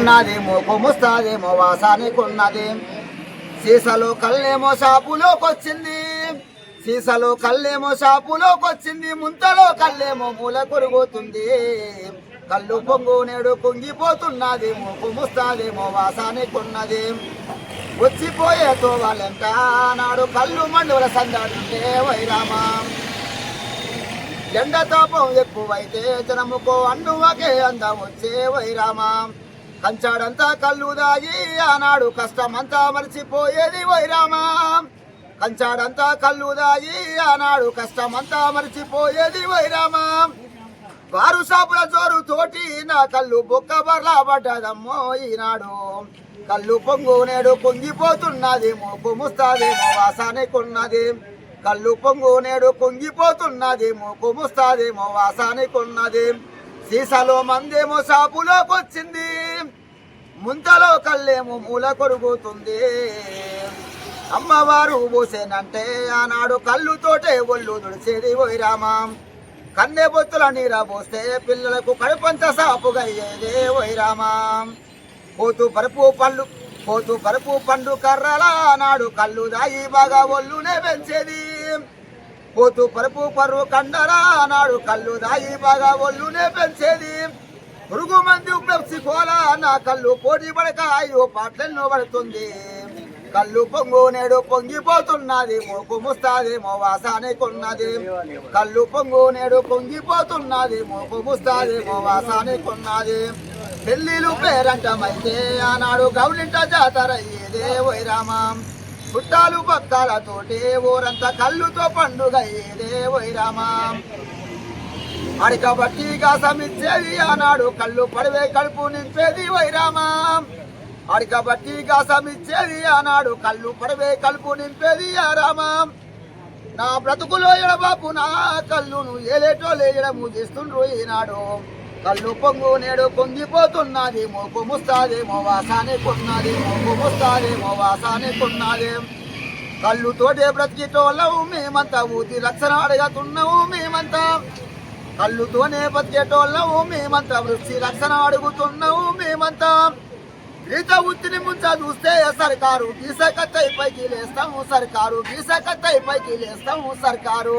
మోకు ముస్తాదేమో వాసానికున్నది సీసలో కళ్ళేమో షాపులోకొచ్చింది సీసలో కళ్ళేమో షాపులోకొచ్చింది ముంతలో కళ్ళేమో మూల కొరుగుతుంది. కళ్ళు పొంగు నేడు కుంగిపోతున్నది మోకు ముస్తాదేమో వాసానికున్నది వచ్చిపోయే తోవాలంట నాడు కళ్ళు మండుల సందాడుంటే వైరామా. ఎండ తాపం ఎక్కువైతే జనముకో అన్నువకే అందం వచ్చే వైరామా. కంచాడంతా కళ్ళు దాగి ఆనాడు కష్టమంతా మరిచిపోయేది వైరామా. కంచాడంతా కళ్ళు దాగి ఆనాడు కష్టమంతా మరిచిపోయేది వైరామా. వారు షాపుల జోరు తోటి నా కళ్ళు బొక్క బర్లా పడ్డదమ్మో ఈనాడు. కళ్ళు పొంగు నేడు పొంగిపోతున్నది మోపు ముస్తాదేమో వాసానికున్నది కళ్ళు పొంగు నేడు పొంగిపోతున్నది మోపు ముస్తాదేమో వాసానికున్నది సీసాలో మందేమో షాపులోకి వచ్చింది ముంతలో కళ్ళేమో మూల కొరుగుతుంది అమ్మవారు పోసేనంటే ఆనాడు కళ్ళుతోటే ఒళ్ళు దుడిచేది వైరామా కన్నె బొత్తుల నీర పోస్తే పిల్లలకు కడుపంత సాపుగయ్యేదే అయ్యేదే పోతు పరుపు పళ్ళు పోతు పరుపు పండు కర్రల నాడు కళ్ళు దాయి బాగా ఒళ్ళునే పెంచేది. పోతు పరుపు పరువు కండరా నాడు కళ్ళు దాయి బాగా ఒళ్ళునే పెంచేది. పురుగు మంది పెప్సి కోలా నా కళ్ళు పోటీ పడక అయ్యో పాటలను పడుతుంది. కళ్ళు పొంగు నేడు పొంగిపోతున్నది మోకు ముస్తాది మోవాసానే కొన్నది. కళ్ళు పొంగు నేడు పొంగిపోతున్నది మోకు ముస్తాది మోవాసానే కొన్నది. పెళ్ళిళ్ళు పేరంటమైతే ఆనాడు గౌలింట జాతర అయ్యేదే వైరామం చుట్టాలు పక్కాలతోటి ఊరంతా కళ్ళుతో పండుగ అయ్యేదే వైరామం అడిక బట్టి గాసమిచ్చేది ఆనాడు. కళ్ళు పడవే కడుపు నింపేది వైరామా. అడిక బట్టి గాసమిచ్చేది ఆనాడు. కళ్ళు పడవే కలుపు నింపేది రామా నా బ్రతుకులో ఎడబాపు నా కళ్ళును ఏలేటో లేయడము చేస్తుండ్రు ఈనాడు. కళ్ళు పొంగు నేడు పొంగిపోతున్నది. మోకు ముస్తాది వాసానే కొన్నది. మోకు ముస్తాది వాసానే కొన్నది. కళ్ళు తోటే బ్రతికేటోళ్ళవు మేమంతా. ఊతి రక్షణ అడగతున్నావు మేమంతా. కళ్ళుతోనే బతికేటోళ్ళవు మేమంతా వృత్తి రక్షణ అడుగుతున్నావు మేమంతా. ఈత ఉత్తిని ముంచ చూస్తే సర్కారు గీసకత్తై పైకి లేస్తాము సర్కారు గీసకత్తై పైకి లేస్తాము సర్కారు.